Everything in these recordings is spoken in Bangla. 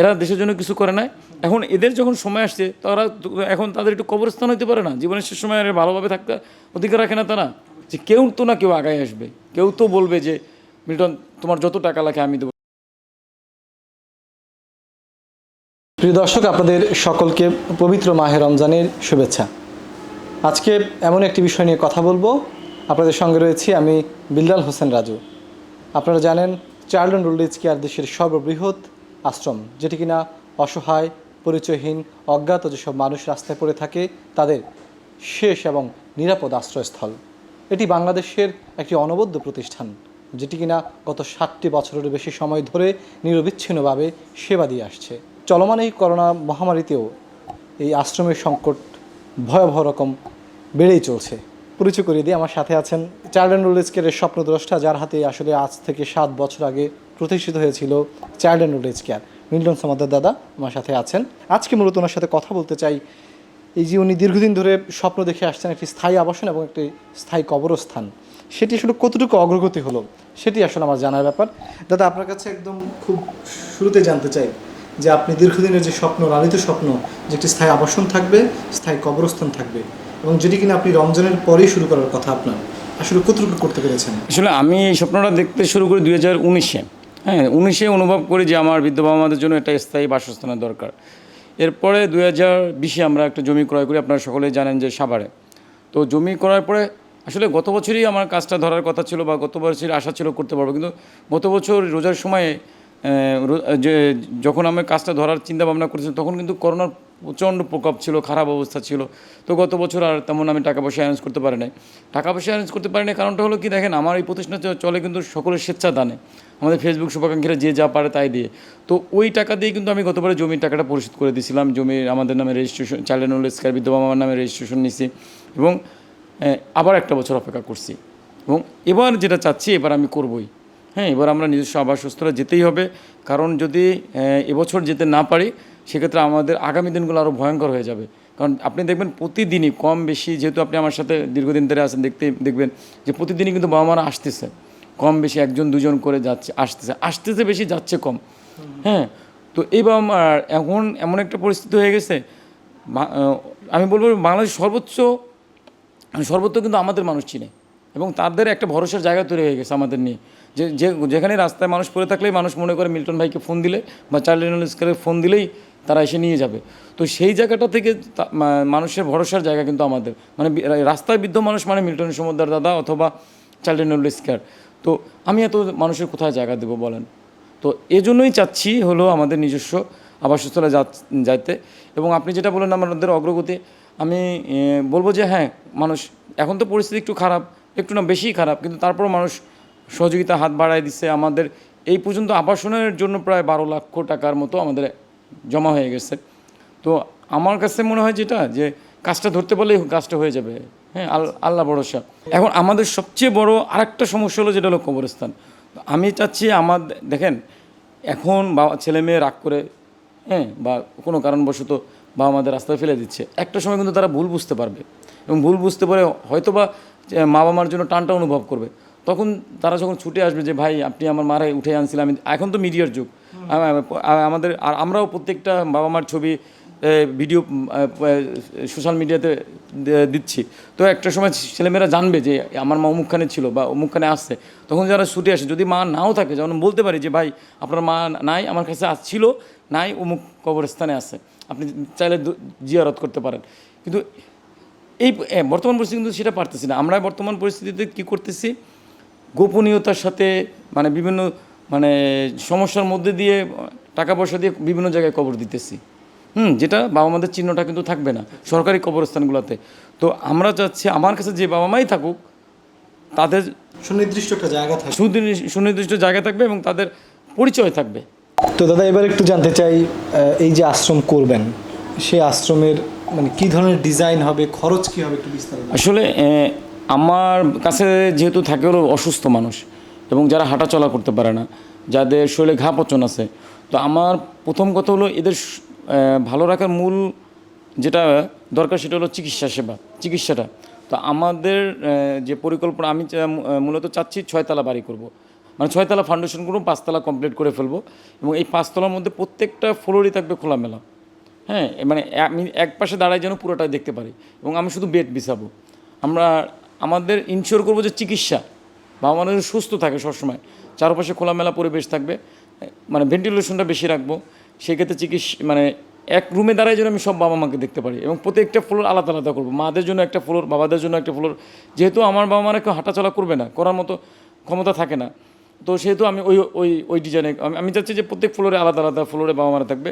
এরা দেশের জন্য কিছু করে নাই। এখন এদের যখন সময় আসছে, তারা এখন তাদের একটু কবরস্থান হইতে পারে না। জীবনের শেষ সময় আর ভালোভাবে থাকতে অধিকার রাখে না তারা। যে কেউ তো না কেউ আগায় আসবে। কেউ তো বলবে যে, মিল্টন, তোমার যত টাকা লাগে আমি দেবো। প্রিয় দর্শক, আপনাদের সকলকে পবিত্র মাহে রমজানের শুভেচ্ছা। আজকে এমন একটি বিষয় নিয়ে কথা বলব। আপনাদের সঙ্গে রয়েছি আমি বিল্লাল হোসেন রাজু। আপনারা জানেন ওল্ড এজ কেয়ার দেশের সর্ববৃহৎ আশ্রম, যেটি কিনা অসহায়, পরিচয়হীন, অজ্ঞাত যেসব মানুষ রাস্তায় পড়ে থাকে, তাদের শেষ এবং নিরাপদ আশ্রয়স্থল। এটি বাংলাদেশের একটি অনবদ্য প্রতিষ্ঠান, যেটি কিনা গত ষাটটি বছরের বেশি সময় ধরে নিরবিচ্ছিন্নভাবে সেবা দিয়ে আসছে। চলমান এই করোনা মহামারীতেও এই আশ্রমের সংকট ভয়াবহ রকম বেড়েই চলছে। পরিচয় করিয়ে দিয়ে আমার সাথে আছেন চাইল্ড অ্যান্ড এজ স্বপ্নদ্রষ্টা, যার হাতে আসলে আজ থেকে সাত বছর আগে প্রতিষ্ঠিত হয়েছিল child and old age care. Milton Samadder দাদা আমার সাথে আছেন। আজকে মূলত ওনার সাথে কথা বলতে চাই। এই যে উনি দীর্ঘদিন ধরে স্বপ্ন দেখে আসছেন একটি স্থায়ী আবাসন এবং একটি স্থায়ী কবরস্থান, সেটি আসলে কতটুকু অগ্রগতি হলো, সেটি আসলে আমার জানার ব্যাপার। দাদা, আপনার কাছে একদম খুব শুরুতে জানতে চাই যে আপনি দীর্ঘদিনের যে স্বপ্ন, লালিত স্বপ্ন, যে একটি স্থায়ী আবাসন থাকবে, স্থায়ী কবরস্থান থাকবে এবং যেটি কিনা আপনি রমজানের পরেই শুরু করার কথা আপনার, আসলে কতটুকু করতে পেরেছেন? আসলে আমি এই স্বপ্নটা দেখতে শুরু করি দুই হাজার উনিশে। হ্যাঁ উনিশে অনুভব করি যে আমার বৃদ্ধ বাবা মাদের জন্য একটা স্থায়ী বাসস্থানের দরকার। এরপরে দু হাজার বিশে আমরা একটা জমি ক্রয় করি, আপনারা সকলেই জানেন যে সাভারে। তো জমি করার পরে আসলে গত বছরই আমার কাজটা ধরার কথা ছিল বা গত বছরই আশা ছিল করতে পারব, কিন্তু গত বছর রোজার সময়ে যে, যখন আমি কাজটা ধরার চিন্তা ভাবনা করেছিলাম, তখন কিন্তু করোনার প্রচণ্ড প্রকোপ ছিল, খারাপ অবস্থা ছিল। তো গত বছর আর তেমন আমি টাকা পয়সা অ্যারেঞ্জ করতে পারি নাই। টাকা পয়সা অ্যারেঞ্জ করতে পারি না কারণটা হলো কি দেখেন, আমার এই প্রতিষ্ঠান চলে কিন্তু সকলের স্বেচ্ছা দানে আমাদের ফেসবুক শুভাকাঙ্ক্ষীরা যে যা পারে তাই দিয়ে। তো ওই টাকা দিয়ে কিন্তু আমি গতবারে জমির টাকাটা পরিশোধ করে দিয়েছিলাম। জমির আমাদের নামে রেজিস্ট্রেশন চাইল্ড কেয়ার বিধবা মামার নামে রেজিস্ট্রেশন নিছি এবং আবার একটা বছর অপেক্ষা করছি। এবং এবার যেটা চাচ্ছি, এবার আমি করবই। হ্যাঁ এবার আমরা নিজস্ব আবাসস্থলে যেতেই হবে। কারণ যদি এবছর যেতে না পারি, সেক্ষেত্রে আমাদের আগামী দিনগুলো আরও ভয়ঙ্কর হয়ে যাবে। কারণ আপনি দেখবেন প্রতিদিনই কম বেশি, যেহেতু আপনি আমার সাথে দীর্ঘদিন ধরে আছেন, দেখতে, দেখবেন যে প্রতিদিনই কিন্তু বাবা মারা আসতেছে। কম বেশি একজন, দুজন করে যাচ্ছে, আসতেছে। আসতেছে বেশি, যাচ্ছে কম। হ্যাঁ তো এই বাবা মার এখন এমন একটা পরিস্থিতি হয়ে গেছে আমি বলব বাংলাদেশ সর্বোচ্চ সর্বত্র কিন্তু আমাদের মানুষ চিনে। এবং তাদের একটা ভরসার জায়গা তৈরি হয়ে গেছে আমাদের নিয়ে। যে যেখানে রাস্তায় মানুষ পড়ে থাকলেই মানুষ মনে করে মিল্টন ভাইকে ফোন দিলে বা চাইল্ড স্কেলে ফোন দিলেই তারা এসে নিয়ে যাবে। তো সেই জায়গাটা থেকে মানুষের ভরসার জায়গা কিন্তু আমাদের। মানে রাস্তায় বিদ্ধ মানুষ মানে মিল্টন সমুদ্র দাদা অথবা চাইল্ড স্কেয়ার তো আমি এত মানুষের কোথায় জায়গা দেবো বলেন? তো এজন্যই চাচ্ছি হলো আমাদের নিজস্ব আবাসস্থলে যাইতে। এবং আপনি যেটা বললেন আমাদের অগ্রগতি, আমি বলব যে হ্যাঁ মানুষ, এখন তো পরিস্থিতি একটু খারাপ, একটু না বেশি খারাপ, কিন্তু তারপরও মানুষ সহযোগিতা হাত বাড়ায় দিচ্ছে আমাদের এই পর্যন্ত আবাসনের জন্য প্রায় বারো লক্ষ টাকার মতো আমাদের জমা হয়ে গেছে। তো আমার কাছে মনে হয় যেটা, যে কাজটা ধরতে পারলেই কাজটা হয়ে যাবে। হ্যাঁ আল- আল্লাহ ভরসা। এখন আমাদের সবচেয়ে বড় আরেকটা সমস্যা হলো যেটা হলো কবরস্থান। আমি চাচ্ছি আমার, দেখেন, এখন বাবা, ছেলে মেয়ে রাগ করে হ্যাঁ বা কোনো কারণবশত বাবা আমাদের রাস্তায় ফেলে দিচ্ছে। একটা সময় কিন্তু তারা ভুল বুঝতে পারবে। এবং ভুল বুঝতে পারে হয়তো বা মা বাবার জন্য টানটা অনুভব করবে। তখন তারা যখন ছুটে আসবে যে, ভাই, আপনি আমার মারে উঠে আনছিলেন, আমি এখন তো মিডিয়ার যুগ। আমাদের, আর আমরাও প্রত্যেকটা বাবা মার ছবি ভিডিও সোশ্যাল মিডিয়াতে দিচ্ছি। তো একটা সময় ছেলেমেয়েরা জানবে যে, আমার মা অমুকখানে ছিল বা অমুকখানে আসছে। তখন যারা ছুটে আসে, যদি মা নাও থাকে, যেমন বলতে পারি যে, ভাই, আপনার মা নাই, আমার কাছে ছিল, নাই, অমুক কবরস্থানে আছে। আপনি চাইলে জিয়ারত করতে পারেন। কিন্তু এই বর্তমান পরিস্থিতি কিন্তু সেটা পারতেছি না। আমরা বর্তমান পরিস্থিতিতে কী করতেছি? গোপনীয়তার সাথে মানে বিভিন্ন মানে সমস্যার মধ্যে দিয়ে টাকা পয়সা দিয়ে বিভিন্ন জায়গায় কবর দিতেছি। হুম যেটা বাবা মাদের চিহ্নটা কিন্তু থাকবে না সরকারি কবরস্থানগুলোতে। তো আমরা চাচ্ছি আমার কাছে যে বাবা মাই থাকুক তাদের সুনির্দিষ্ট একটা জায়গা থাকে সুনির্দিষ্ট সুনির্দিষ্ট জায়গা থাকবে এবং তাদের পরিচয় থাকবে। তো দাদা এবার একটু জানতে চাই এই যে আশ্রম করবেন সেই আশ্রমের মানে কি ধরনের ডিজাইন হবে খরচ কি হবে একটু বিস্তারিত? আসলে আমার কাছে যেহেতু থাকে হলো অসুস্থ মানুষ এবং যারা হাঁটা চলা করতে পারে না, যাদের শরীরে ঘা পচন আছে, তো আমার প্রথম কথা হলো এদের ভালো রাখার মূল যেটা দরকার সেটা হলো চিকিৎসা সেবা, চিকিৎসাটা। তো আমাদের যে পরিকল্পনা আমি মূলত চাচ্ছি ছয়তলা বাড়ি করব। মানে ছয়তলা ফাউন্ডেশন করব, পাঁচতলা কমপ্লিট করে ফেলব এবং এই পাঁচতলার মধ্যে প্রত্যেকটা ফ্লোরই থাকবে খোলামেলা। হ্যাঁ মানে আমি এক পাশে দাঁড়ায় যেন পুরোটাই দেখতে পারি এবং আমি শুধু বেড বিছাবো। আমরা আমাদের ইনশিওর করব যে চিকিৎসা। বাবা মা যেন সুস্থ থাকে সবসময়। চারপাশে খোলামেলা পরিবেশ থাকবে। মানে ভেন্টিলেশনটা বেশি রাখব। সেক্ষেত্রে চিকিৎসা মানে এক রুমে দাঁড়ায় যেন আমি সব বাবা মাকে দেখতে পারি এবং প্রত্যেকটা ফ্লোর আলাদা আলাদা করব। মাদের জন্য একটা ফ্লোর বাবাদের জন্য একটা ফ্লোর যেহেতু আমার বাবা মারা কেউ হাঁটাচলা করবে না, করার মতো ক্ষমতা থাকে না। তো সেহেতু আমি ওই ওই ওই ডিজাইনে আমি চাচ্ছি যে প্রত্যেক ফ্লোরে আলাদা আলাদা ফ্লোরে বাবা মারা থাকবে।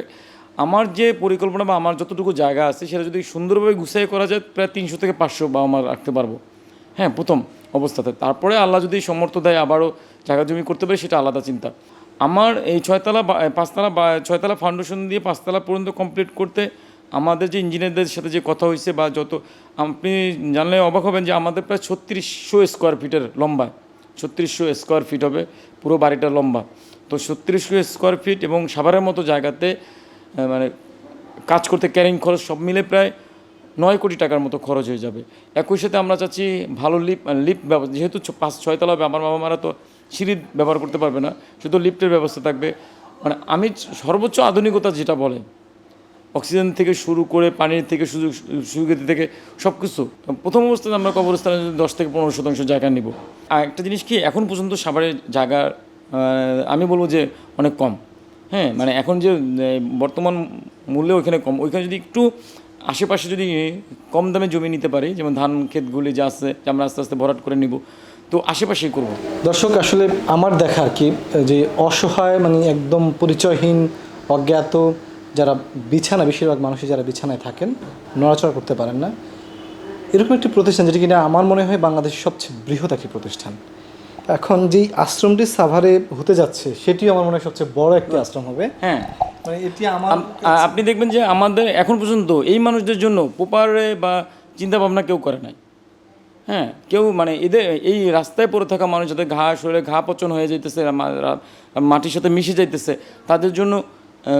আমার যে পরিকল্পনা বা আমার যতটুকু জায়গা আছে, সেটা যদি সুন্দরভাবে গুছিয়ে করা যায়, প্রায় তিনশো থেকে পাঁচশো বাবা মা রাখতে পারব। হ্যাঁ প্রথম অবস্থাতে। তারপরে আল্লাহ যদি সমর্থ দেয়, আবারও জায়গা জমি করতে পারে, সেটা আলাদা চিন্তা। আমার এই ছয়তলা বা পাঁচতলা বা ছয়তলা ফাউন্ডেশন দিয়ে পাঁচতলা পর্যন্ত কমপ্লিট করতে আমাদের যে ইঞ্জিনিয়ারদের সাথে যে কথা হয়েছে বা যত, আপনি জানলে অবাক হবেন যে আমাদের প্রায় ছত্রিশশো স্কোয়ার ফিটের লম্বা। ছত্রিশশো স্কোয়ার ফিট হবে, পুরো বাড়িটা লম্বা। তো ছত্রিশশো স্কোয়ার ফিট এবং সাভারের মতো জায়গাতে মানে কাজ করতে ক্যারিং খরচ সব মিলে প্রায় নয় কোটি টাকার মতো খরচ হয়ে যাবে। একই সাথে আমরা চাচ্ছি ভালো লিফট ব্যবস্থা, যেহেতু পাঁচ ছয়তলা হবে, আমার বাবা মারা তো সিঁড়ি ব্যবহার করতে পারবে না, শুধু লিফটের ব্যবস্থা থাকবে। মানে আমি সর্বোচ্চ আধুনিকতা যেটা বলে, অক্সিজেন থেকে শুরু করে পানির থেকে সুযোগ, সুবিধা থেকে সব কিছু প্রথম অবস্থায় আমরা কবরস্থানে দশ থেকে পনেরো শতাংশ জায়গা নিব। আর একটা জিনিস কি, এখন পর্যন্ত সাভারের জায়গা আমি বলব যে অনেক কম। হ্যাঁ মানে এখন যে বর্তমান মূল্যে ওইখানে কম। ওইখানে যদি একটু আশেপাশে যদি কম দামে জমি নিতে পারি যেমন ধান ক্ষেতগুলি যা আছে যে আমরা আস্তে আস্তে ভরাট করে নিব তো আশেপাশেই করব। দর্শক আসলে আমার দেখা আর কি যে অসহায় মানে একদম পরিচয়হীন অজ্ঞাত যারা বিছানা বেশিরভাগ মানুষই যারা বিছানায় থাকেন নড়াচড়া করতে পারেন না। এরকম একটি প্রতিষ্ঠান যেটি কিনা আমার মনে হয় বাংলাদেশের সবচেয়ে বৃহৎ একটি প্রতিষ্ঠান। এখন যেই আশ্রমটি সাভারে হতে যাচ্ছে সেটিও আমার মনে হয় সবচেয়ে বড় একটি আশ্রম হবে। হ্যাঁ। মানে আপনি দেখবেন যে আমাদের এখন পর্যন্ত এই মানুষদের জন্য প্রপারে বা চিন্তা ভাবনা কেউ করে নাই। হ্যাঁ কেউ মানে এদের এই রাস্তায় পড়ে থাকা মানুষ যাদের ঘা শরীরে ঘা পচন হয়ে যাইতেছে মাটির সাথে মিশে যাইতেছে তাদের জন্য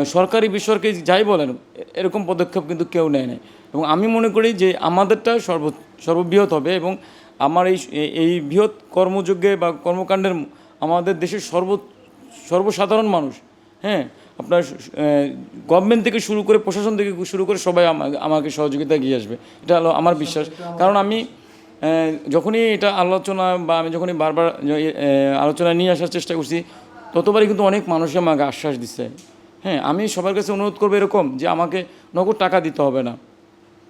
সরকারি বেসরকারি যাই বলেন এরকম পদক্ষেপ কিন্তু কেউ নেয় নাই। এবং আমি মনে করি যে আমাদেরটা সর্ব সর্ববৃহৎ হবে এবং আমার এই এই- এই বৃহৎ কর্মযজ্ঞে বা কর্মকাণ্ডের আমাদের দেশের সর্ব সর্বসাধারণ মানুষ হ্যাঁ আপনার গভর্নমেন্ট থেকে শুরু করে, প্রশাসন থেকে শুরু করে সবাই আমা- আমাকে সহযোগিতা গিয়ে আসবে। এটা হলো আমার বিশ্বাস। কারণ আমি যখনই এটা আলোচনা বা আমি যখনই বারবার আলোচনা নিয়ে আসার চেষ্টা করছি, ততবারই কিন্তু অনেক মানুষই আমাকে আশ্বাস দিচ্ছে। হ্যাঁ আমি সবার কাছে অনুরোধ করব এরকম যে আমাকে নগদ টাকা দিতে হবে না।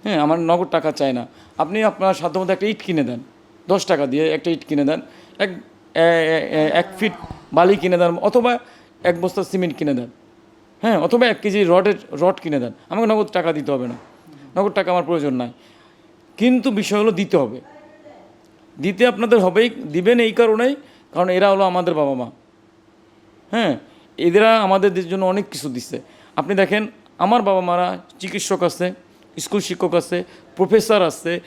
হ্যাঁ আমার নগদ টাকা চাই না। আপনি আপনার সাধ্যমতো একটা ইট কিনে দেন। দশ টাকা দিয়ে একটা ইট কিনে দেন। এক এক ফিট বালি কিনে দেন অথবা এক বস্তা সিমেন্ট কিনে দেন। হ্যাঁ অথবা এক কেজি রডের, রড কিনে দেন। আমাকে নগদ টাকা দিতে হবে না। নগদ টাকা আমার প্রয়োজন নাই। কিন্তু বিষয় হলো দিতে হবে। দিতে আপনাদের হবেই, দিবেন এই কারণেই, কারণ এরা হলো আমাদের বাবা মা। হ্যাঁ এদেরা আমাদের জন্য অনেক কিছু দিচ্ছে। আপনি দেখেন, আমার বাবা মারা চিকিৎসক আছে, স্কুল শিক্ষক আছে, প্রফেসর আছে,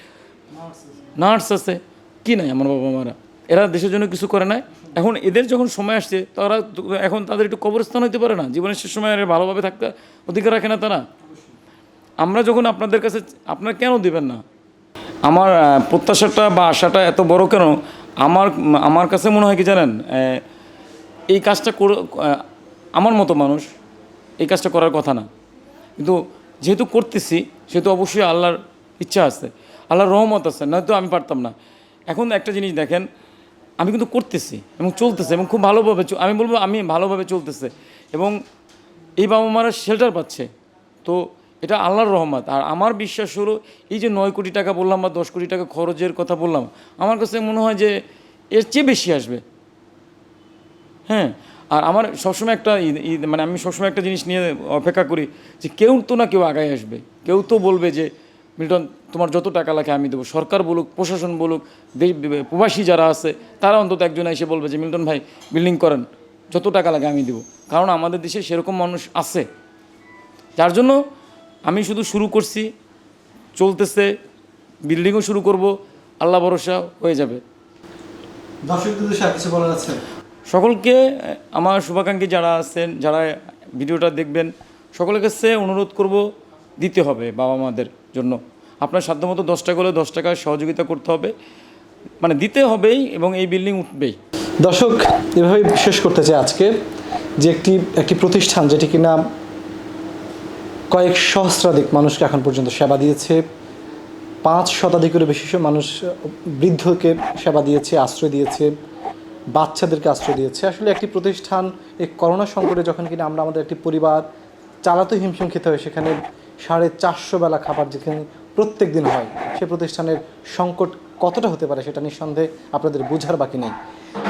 নার্স আছে। কি নাই আমার বাবা মারা? এরা দেশের জন্য কিছু করে নাই। এখন এদের যখন সময় আসছে, তারা এখন তাদের একটু কবরস্থান হইতে পারে না। জীবনের শেষ সময় ভালোভাবে থাকতে অধিকার রাখে না তারা। আমরা যখন আপনাদের কাছে, আপনারা কেন দিবেন না? আমার প্রত্যাশাটা বা আশাটা এত বড় কেন? আমার আমার কাছে মনে হয় কি জানেন এই কাজটা করে আমার মতো মানুষ এই কাজটা করার কথা না। কিন্তু যেহেতু করতেছি, সেহেতু অবশ্যই আল্লাহর ইচ্ছা আছে, আল্লাহর রহমত আছে, নয়তো আমি পারতাম না। এখন একটা জিনিস দেখেন আমি কিন্তু করতেছি এবং চলতেছে এবং খুব ভালোভাবে আমি বলব আমি ভালোভাবে চলতেছে এবং এই বাবা মারা শেল্টার পাচ্ছে। তো এটা আল্লাহর রহমত। আর আমার বিশ্বাস হলো এই যে নয় কোটি টাকা বললাম বা দশ কোটি টাকা খরচের কথা বললাম, আমার কাছে মনে হয় যে এর চেয়ে বেশি আসবে। হ্যাঁ আর আমার সবসময় একটা মানে আমি সবসময় একটা জিনিস নিয়ে অপেক্ষা করি যে কেউ তো না কেউ আগায় আসবে। কেউ তো বলবে যে মিল্টন তোমার যত টাকা লাগে আমি দেবো। সরকার বলুক প্রশাসন বলুক দেশ প্রবাসী যারা আছে তারা অন্তত একজন এসে বলবে যে মিল্টন ভাই বিল্ডিং করেন। যত টাকা লাগে আমি দেবো। কারণ আমাদের দেশে সেরকম মানুষ আছে। যার জন্য আমি শুধু শুরু করছি চলতেছে বিল্ডিংও শুরু করব আল্লাহ ভরসা হয়ে যাবে। কিছু বলার আছে? সকলকে আমার শুভাকাঙ্ক্ষী যারা আছেন যারা ভিডিওটা দেখবেন সকলের কাছে অনুরোধ করব দিতে হবে বাবা মাদের জন্য। আপনার সাধ্যমতো দশ টাকা হলে দশ টাকা সহযোগিতা করতে হবে। মানে দিতে হবেই এবং এই বিল্ডিং উঠবেই। দর্শক, এভাবেই শেষ করতে চাই আজকে। যে একটি একটি প্রতিষ্ঠান যেটি কিনা কয়েক সহস্রাধিক মানুষকে এখন পর্যন্ত সেবা দিয়েছে, পাঁচ শতাধিকেরও বেশি মানুষ বৃদ্ধকে সেবা দিয়েছে, আশ্রয় দিয়েছে, বাচ্চাদেরকে আশ্রয় দিয়েছে। আসলে একটি প্রতিষ্ঠান এই করোনা সংকটে যখন কিনা আমরা আমাদের একটি পরিবার চালাতে হিমশিম খেতে হয়, সেখানে সাড়ে চারশো বেলা খাবার যেখানে প্রত্যেক দিন হয়, সে প্রতিষ্ঠানের সংকট কতটা হতে পারে সেটা নিঃসন্দেহে আপনাদের বোঝার বাকি নেই।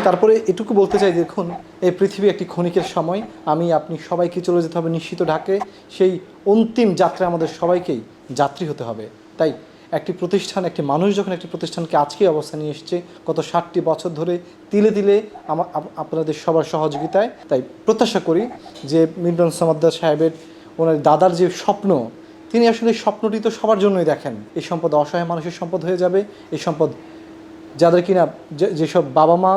তারপরে এটুকু বলতে চাই, দেখুন, এই পৃথিবী একটি ক্ষণিকের সময়। আমি, আপনি সবাইকে চলে যেতে হবে নিশ্চিত ঢাকে। সেই অন্তিম যাত্রায় আমাদের সবাইকেই যাত্রী হতে হবে। তাই একটি প্রতিষ্ঠান, একটি মানুষ যখন একটি প্রতিষ্ঠানকে আজকে অবস্থা নিয়ে এসছে, গত ষাটটি বছর ধরে তিলে তিলে আমা- আপ- আপনাদের সবার সহযোগিতায়, তাই প্রত্যাশা করি যে মিল্টন সমাদ্দার সাহেবের, ওনার দাদার যে স্বপ্ন তিনি আসলে স্বপ্নটি তো সবার জন্যই দেখেন। এই সম্পদ অসহায় মানুষের সম্পদ হয়ে যাবে, এই সম্পদ যাদের কিনা যেসব বাবা মা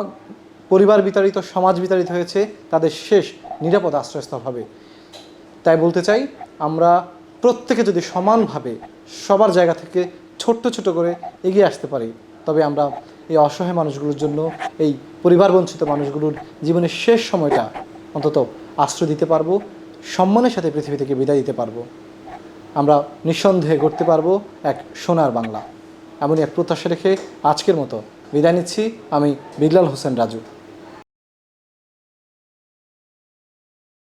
পরিবার বিতাড়িত, সমাজ বিতাড়িত হয়েছে, তাদের শেষ নিরাপদ আশ্রয়স্থল হবে। তাই বলতে চাই, আমরা প্রত্যেকে যদি সমানভাবে সবার জায়গা থেকে ছোট্ট ছোট করে এগিয়ে আসতে পারি, তবে আমরা এই অসহায় মানুষগুলোর জন্য, এই পরিবার বঞ্চিত মানুষগুলোর জীবনের শেষ সময়টা অন্তত আশ্রয় দিতে পারব, সম্মানের সাথে পৃথিবী থেকে বিদায় দিতে পারব। আমরা নিঃসন্দেহে করতে পারব এক সোনার বাংলা। এমনই এক প্রত্যাশা রেখে আজকের মতো বিদায় নিচ্ছি। আমি বিগলাল হোসেন রাজু।